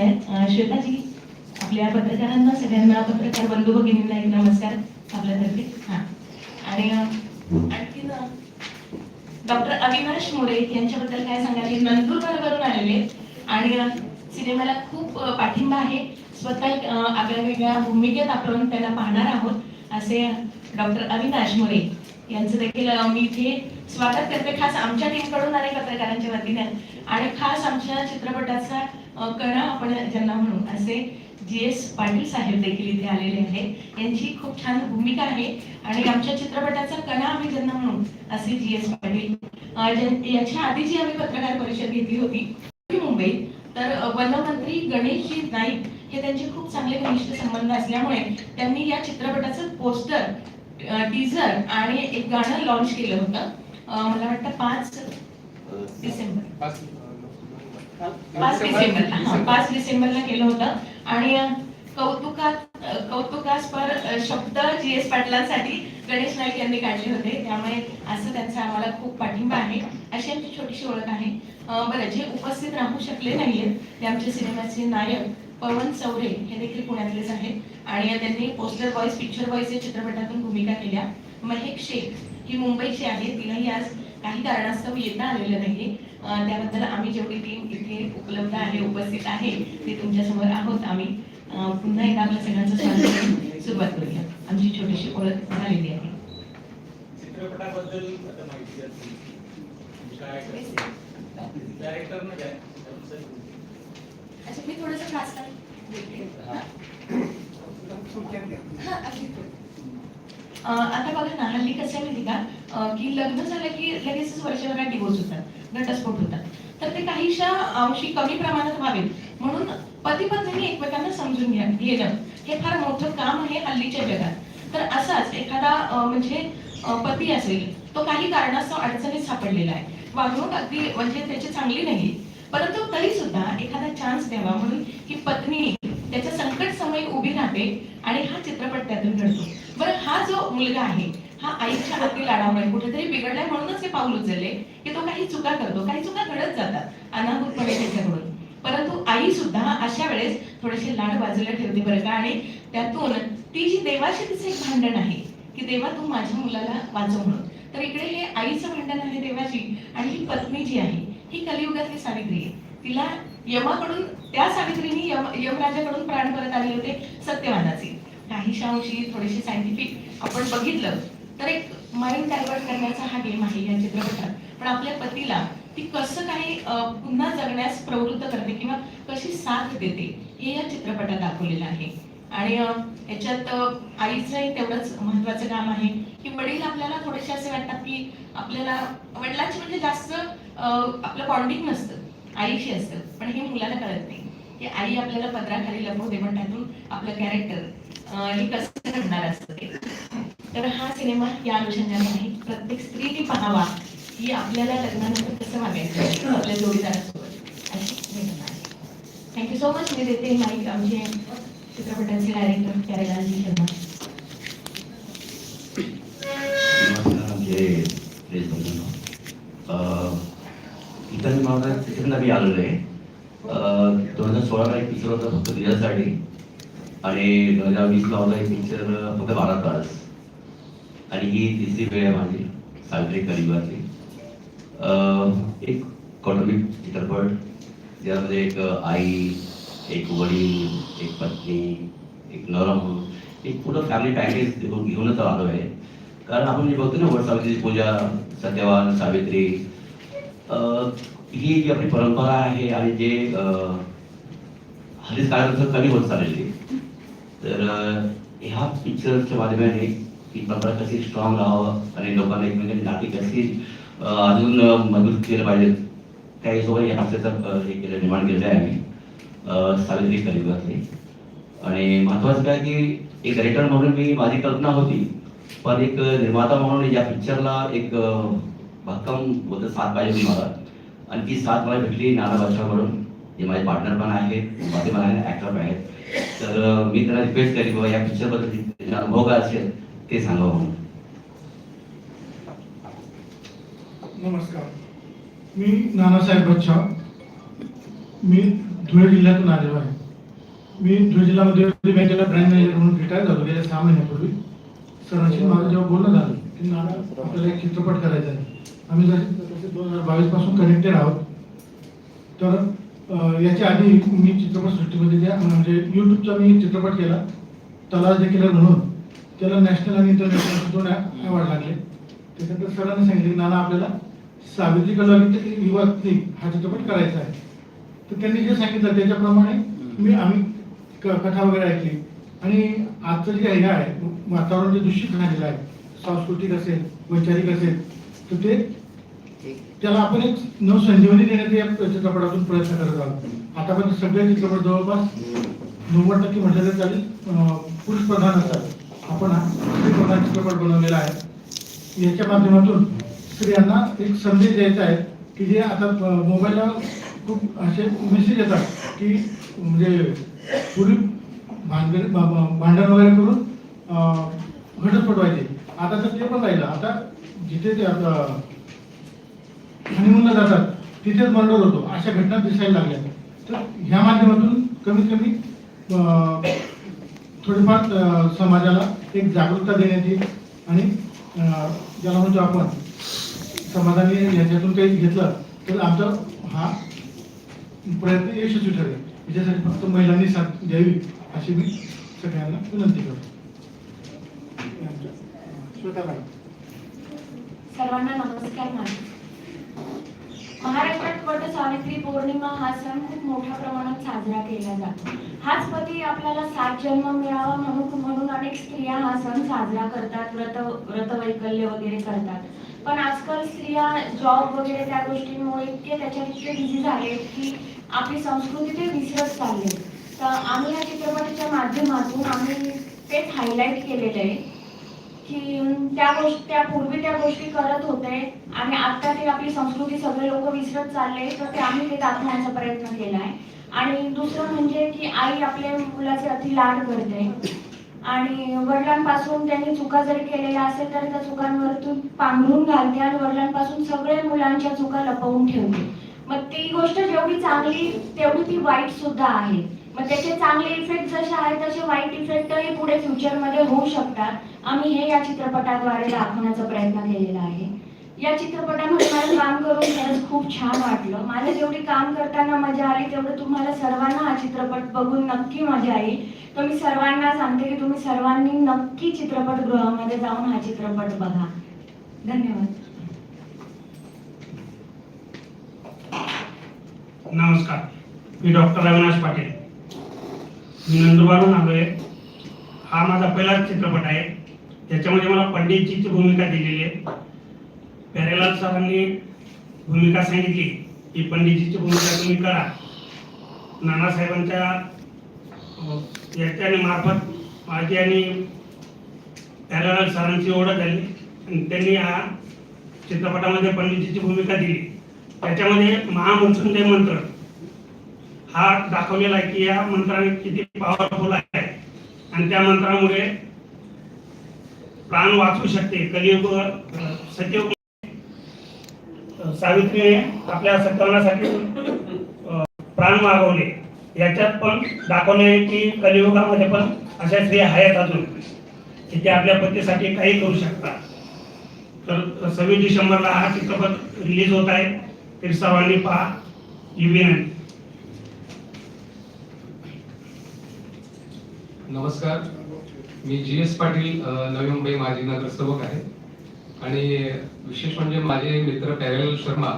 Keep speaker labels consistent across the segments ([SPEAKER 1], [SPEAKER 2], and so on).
[SPEAKER 1] आलेल्या आहेत. श्वेताजी आपल्या पत्रकारांना सगळ्यांना पत्रकार बंधू भगिनींना एक नमस्कार आपल्यातर्फे. हां. आणि आणखीन डॉक्टर अविनाश मोरे यांच्याबद्दल काय सांगाल? हे नंदुरबारवरून आलेले आहेत. आणि सिनेमाला खूप पाठिंबा आहे. स्वतः आगळ्या वेगळ्या भूमिकेत आपण त्यांना पाहणार आहोत. असे डॉक्टर अविनाश मोरे यांचं देखील मी इथे स्वागत करते. खास आमच्या टीमकडून आणि पत्रकारांच्या वतीने. आणि खास आमच्या चित्रपटाचा कणा आपण ज्यांना म्हणू असे जी एस पाटील साहेब देखील इथे आलेले आहेत. यांची खूप छान भूमिका आहे. आणि आमच्या चित्रपटाचा कणा आम्ही ज्यांना म्हणू असे जी एस पाटील याच्या आधी जी आम्ही पत्रकार परिषद घेतली होती मुंबईत तर वनमंत्री गणेशजी नाईक हे त्यांचे खूप चांगले घनिष्ठ संबंध असल्यामुळे त्यांनी या चित्रपटाचं पोस्टर टीझर आणि एक गाणं लॉन्च केलं होतं. मला वाटतं पाच डिसेंबर. पाच डिसेंबरला हा, पाच डिसेंबरला केलं होतं. आणि कौतुकात कौतुकास्पर शब्द जी एस पाटलांसाठी गणेश नाईक यांनी काढले होते. त्यामुळे असं त्यांचा आम्हाला खूप पाठिंबा आहे. अशी आमची छोटीशी ओळख आहे. अ, बरं जे उपस्थित राहू शकले नाहीयेत ते आमचे सिनेमाचे नायक पवन चौरे हे देखील पुण्यातलेच आहेत. आणि त्यांनी पोस्टर बॉयज पिक्चर बॉयज या चित्रपटातून भूमिका केल्या. महेक शेख ही मुंबईची आहे. तिलाही आज काही कारणास्तव येता आलेलं नाही अं, त्याबद्दल आम्ही जेवढी टीम इथे उपलब्ध आहे उपस्थित आहे ते तुमच्यासमोर आहोत. आम्ही पुन्हा एकदा आपल्या सगळ्यांचं स्वागत सुरुवात करूया. आमची छोटीशी ओळख झालेली आहे.
[SPEAKER 2] चित्रपटाबद्दल डायरेक्टर
[SPEAKER 1] अच्छा मी थोडंसं आता बघा ना हल्ली कसं माहिती का? की लग्न झालं की लगेचच वर्षभरात डिवोर्स होतात घटस्फोट होतात. तर ते काहीशा अंशी कमी प्रमाणात व्हावेत. म्हणून पती पत्नी एकमेकांना समजून घ्या घेणं. हे फार मोठं काम आहे हल्लीच्या जगात. तर असाच एखादा म्हणजे पती असेल तो काही कारणास्तव अडचणीत सापडलेला आहे. वागणूक अगदी म्हणजे त्याची चांगली नाही. परंतु तरी सुद्धा एखादा चान्स द्यावा म्हणून ही पत्नी त्याच्या आई उभी राहते आणि हा चित्रपट त्यातून घडतो. बरं हा जो मुलगा आहे हा आईच्या अति लाडामुळे कुठेतरी बिघडलाय म्हणूनच हे पाऊल उचलले की तो काही चुका करतो काही चुका घडत जातात अनाहूतपणे त्याच्याकडून परंतु आई सुद्धा अशा वेळेस थोडेसे लाड बाजूला ठेवते बरं का आणि त्यातून ती जी देवाशी तिचं एक भांडण आहे की देवा तू माझ्या मुलाला वाचव म्हणून. तर इकडे हे आईचं भांडण आहे देवाची आणि ही पत्नी जी आहे ही कलियुगातली सावित्री आहे. तिला यमाकडून त्या सावित्रीने यम यमराजाकडून प्राण परत आले होते सत्यवानाचे. काहीशा अंशी थोडेसे सायंटिफिक आपण बघितलं तर एक माइंड डायव्हर्ट करण्याचा हा गेम आहे या चित्रपटात. पण आपल्या पतीला ती कसं काही पुन्हा जगण्यास प्रवृत्त करते किंवा कशी साथ देते हे या चित्रपटात दाखवलेलं आहे. आणि याच्यात आईचंही तेवढंच महत्वाचं काम आहे की वडील आपल्याला थोडेसे असे वाटतात की आपल्याला वडिलांची म्हणजे जास्त आपलं बॉन्डिंग नसतं. आईशी असतं. पण हे मुलाला कळत नाही. की आई आपल्याला पत्राखाली लपवते पण त्यातून आपलं कॅरेक्टर हे कसं घडणार असतं ते? तर हा सिनेमा या अनुषंगाने आहे प्रत्येक स्त्रीने पाहावा की आपल्याला लग्नानंतर कसं वागायचं आपल्या जोडीदारासोबत. अशी प्रेरणा आहे. थँक्यू सो मच मी देते माईक आमचे चित्रपटांचे डायरेक्टर प्यारेलालजी शर्मा.
[SPEAKER 3] नमस्कार आमचे प्रेस बंधूंनो. अह, इथं मी मला मी आलेलो आहे. दोन हजार सोळाला एक पिक्चर होता फक्त तुझ्यासाठी आणि दोन हजार वीसला होता एक पिक्चर फक्त बारा तास आणि ही तिसरी वेळ आहे माझी सावित्री कलियुगातली एक कौटुंबिक चित्रपट ज्यामध्ये एक आई एक वडील एक पत्नी एक नवरा म्हणून एक पूर्ण फॅमिली पॅकेज घेऊनच आलो आहे कारण आपण जे बघतो ना वट पूजा सत्यवान सावित्री ही जी आपली परंपरा आहे आणि जे अं, कार्यक्रम कमी होत चाललेली तर ह्या पिक्चरच्या माध्यमाने ही परंपरा कशी स्ट्रॉंग राहावं आणि लोकांना एकमेकांची नाती कशी अजून मजबूत केलं पाहिजे त्या हिशोबाने या पिक्चरचं हे केलं निर्माण केलेलं आहे आम्ही. सावित्री कलियुगातली. आणि महत्वाचं काय की एक डायरेक्टर म्हणून मी माझी कल्पना होती पण एक निर्माता म्हणून या पिक्चरला एक भक्कम होतं सात पाहिजे होती मला आणि ती सात मला भेटली नाना बादशाहकडून जे माझे पार्टनर पण आहेत माझे पण आहेत ॲक्टर पण आहेत. तर मी त्यांना रिक्वेस्ट केली बाबा या पिक्चरबद्दल त्यांचा अनुभव काय असेल ते सांगावं म्हणून.
[SPEAKER 4] नमस्कार. मी नानासाहेब बच्चा. मी धुळे जिल्ह्यातून आलेलो आहे. मी धुळे जिल्ह्यामध्ये बँकेला ब्रँड मॅनेजर म्हणून रिटायर झालो गेल्या सहा महिन्यापूर्वी. सरांशी माझं जेव्हा बोलणं झालं की नाना आपल्याला एक चित्रपट करायचा आहे. आम्ही जसे तसे दोन हजार बावीसपासून कनेक्टेड आहोत तर याच्या आधी मी चित्रपट सृष्टीमध्ये ज्या म्हणजे युट्यूबचा मी चित्रपट केला तलाश देखील म्हणून त्याला नॅशनल आणि इंटरनॅशनल दोन अवॉर्ड लागले. त्याच्यानंतर सरांनी सांगितले की नाना आपल्याला सावित्री कलावती युवा हा चित्रपट करायचा आहे. तर त्यांनी जे सांगितलं त्याच्याप्रमाणे मी आम्ही क- कथा वगैरे ऐकली. आणि आजचं जे हे आहे वातावरण जे दूषित झालेलं आहे सांस्कृतिक असेल वैचारिक असेल तर ते त्याला आपण एक नवसंजीवनी देण्याचा या चित्रपटातून प्रयत्न करत आहोत. आतापर्यंत सगळे चित्रपट जवळपास नव्वद टक्के म्हटलं तर चालेल पुरुष प्रधान असतात आपण हा स्त्री प्रधान चित्रपट बनवलेला आहे. याच्या माध्यमातून स्त्रियांना एक संदेश द्यायचा आहे की जे आता मोबाईलला खूप असे मेसेज येतात की म्हणजे पूर्वी भांडण भांडण वगैरे करून घटत घटस्फोट व्हायचे. आता तर ते पण राहिलं. आता जिथे ते आता हनीमूनला जातात तिथेच मर्डर होतो. अशा घटना दिसायला लागल्या. तर ह्या माध्यमातून कमीत कमी थोडीफार समाजाला एक जागरूकता देण्यात येईल आणि ज्याला म्हणतो आपण समाजाने याच्यातून काही घेतलं तर आमचा हा प्रयत्न यशस्वी ठरेल. याच्यासाठी फक्त महिलांनी साथ द्यावी अशी मी सगळ्यांना विनंती करतो. श्वेता मॅडम
[SPEAKER 5] सर्वांना नमस्कार मॅडम महाराष्ट्रात वट सावित्री पौर्णिमा हा सण खूप मोठ्या प्रमाणात साजरा केला जातो. हाच पती आपल्याला सात जन्म मिळावा म्हणून म्हणून अनेक स्त्रिया हा सण साजरा करतात व्रत व्रतवैकल्य वगैरे करतात. पण आजकाल स्त्रिया जॉब वगैरे त्या गोष्टींमुळे इतके त्याच्यात इतके बिझी झाले की आपली संस्कृती ते विसरत चालले तर आम्ही या चित्रपटाच्या माध्यमातून आम्ही तेच हायलाईट केलेलं आहे. की त्या गोष्टी त्या पूर्वी त्या गोष्टी करत होते आणि आता ते आपली संस्कृती सगळे लोक विसरत चालले तर ते आम्ही ते दाखवण्याचा प्रयत्न केला आहे आणि दुसरं म्हणजे की आई आपल्या मुलाचे अति लाड करते. आणि वडिलांपासून त्यांनी चुका जरी केलेल्या असेल तर त्या चुकांवरतून पांघरून घालते आणि वडिलांपासून सगळे मुलांच्या चुका लपवून ठेवते. मग ती गोष्ट जेवढी चांगली तेवढी ती वाईट सुद्धा आहे. मग त्याचे चांगले इफेक्ट जसे आहेत तसे वाईट इफेक्टही पुढे फ्युचरमध्ये होऊ शकतात. आम्ही हे या चित्रपटाद्वारे दाखवण्याचा प्रयत्न केलेला आहे. या चित्रपटामध्ये मला काम करून खरंच खूप छान वाटलं. मला जेवढी काम करताना मजा आली तेवढं तुम्हाला सर्वांना हा चित्रपट बघून नक्की मजा येईल. तर मी सर्वांना सांगते की तुम्ही सर्वांनी नक्की चित्रपटगृहामध्ये जाऊन हा चित्रपट बघा. धन्यवाद.
[SPEAKER 6] नमस्कार. मी डॉक्टर अविनाश पाटील. मी नंदुरबारहून आलोय. हा माझा पहिलाच चित्रपट आहे. त्याच्यामध्ये मला पंडितजीची भूमिका दिलेली आहे. प्यारेलाल सरांनी भूमिका सांगितली. की पंडितजीची भूमिका तुम्ही करा. नानासाहेबांच्या याच्याने मार्फत माझी आणि प्यारेलाल सरांची ओढ झाली. आणि त्यांनी हा चित्रपटामध्ये पंडितजीची भूमिका दिली. त्याच्यामध्ये महामृत्युंजय मंत्र हा दाखवलेला आहे की या मंत्राने किती पॉवरफुल आहे. आणि त्या मंत्रामुळे प्राण वाचू शकते कलियुग सत्ययुग. सावित्रीने आपल्या सत्कर्णासाठी प्राण मागवले. याच्यात पण दाखवले की कलियुगामध्ये पण अशा स्त्रिया आहेत अजून की ते आपल्या पतीसाठी काही करू शकतात. तर सव्वीस डिसेंबरला हा चित्रपट रिलीज होत आहे. तर सर्वांनी पहा. ही विनंती.
[SPEAKER 7] नमस्कार. मी जी एस पाटील नवी मुंबई माजी नगरसेवक आहे. आणि विशेष म्हणजे माझे मित्र पॅरेल शर्मा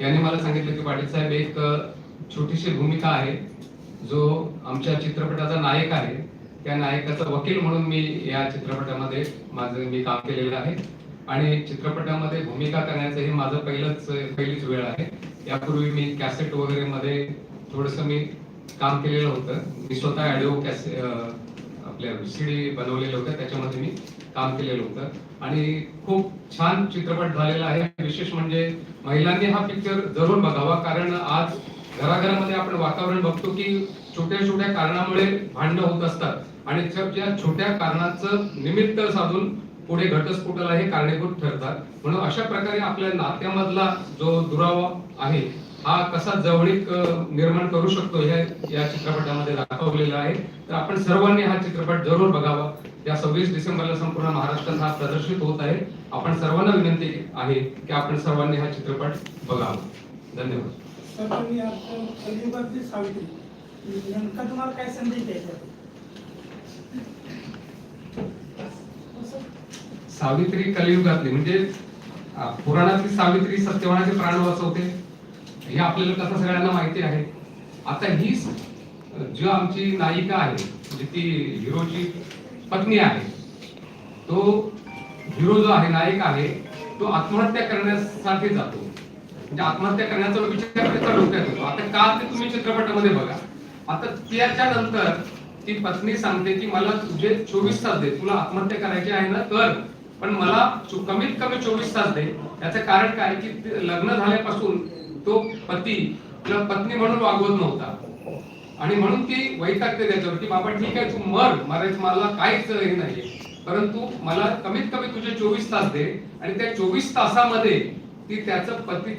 [SPEAKER 7] यांनी मला सांगितलं की पाटील साहेब एक छोटीशी भूमिका आहे. जो आमच्या चित्रपटाचा नायक आहे. त्या नायकाचा वकील म्हणून मी या चित्रपटामध्ये माझं मी काम केलेलं आहे. आणि चित्रपटामध्ये भूमिका करण्याचं हे माझं पहिलंच पहिलीच वेळ आहे. यापूर्वी मी कॅसेट वगैरे मध्ये थोडंसं मी काम केलेलं होतं. मी स्वतः ॲडिओ कॅसे आपल्या सीडी बनवलेल्या होत्या त्याच्यामध्ये मी काम केलेलं होतं. आणि खूप छान चित्रपट झालेला आहे. विशेष म्हणजे महिलांनी हा पिक्चर जरूर बघावा कारण आज घराघरामध्ये आपण वातावरण बघतो की छोट्या छोट्या कारणामुळे भांडणं होत असतात. आणि त्या त्या छोट्या कारणाचं निमित्त साधून पुढे घटस्फोटाला हे कारणीभूत ठरतात. म्हणून अशा प्रकारे आपल्या नात्यामधला जो दुरावा आहे हा कसा जवळीक निर्माण करू शकतो हे या चित्रपटामध्ये दाखवलेलं आहे. तर आपण सर्वांनी हा चित्रपट जरूर बघावा. या सव्वीस डिसेंबरला संपूर्ण महाराष्ट्रात हा प्रदर्शित होत आहे. आपण सर्वांना विनंती आहे की आपण सर्वांनी हा चित्रपट बघावा. धन्यवाद.
[SPEAKER 8] सावित्री
[SPEAKER 7] कलियुगातली म्हणजे पुराणातली सावित्री सत्यवानाचे प्राण वाचवते. हे आपल्याला कसं सगळ्यांना माहिती आहे? आता ही जी आमची नायिका आहे म्हणजे ती हिरोची पत्नी आहे तो हिरो जो आहे नायक आहे तो आत्महत्या करण्यासाठी जातो. म्हणजे आत्महत्या करण्याचा विचार त्याच्या डोक्यात येतो. आता का ते तुम्ही चित्रपटामध्ये बघा. आता त्याच्या नंतर ती पत्नी सांगते की मला तुझे चोवीस तास दे. तुला आत्महत्या करायची आहे ना कर पण मला कमीत कमी चोवीस तास दे. याचं कारण काय की लग्न झाल्यापासून तो पती तिला पत्नी म्हणून वागवत नव्हता. आणि म्हणून ती वैतागते त्याच्यावर की बाबा ठीक आहे तू मर. मरायचं मला काहीच हे नाहीये. परंतु मला कमीत कमी तुझे चोवीस तास दे. आणि त्या चोवीस तासामध्ये ती त्याचं पतीचं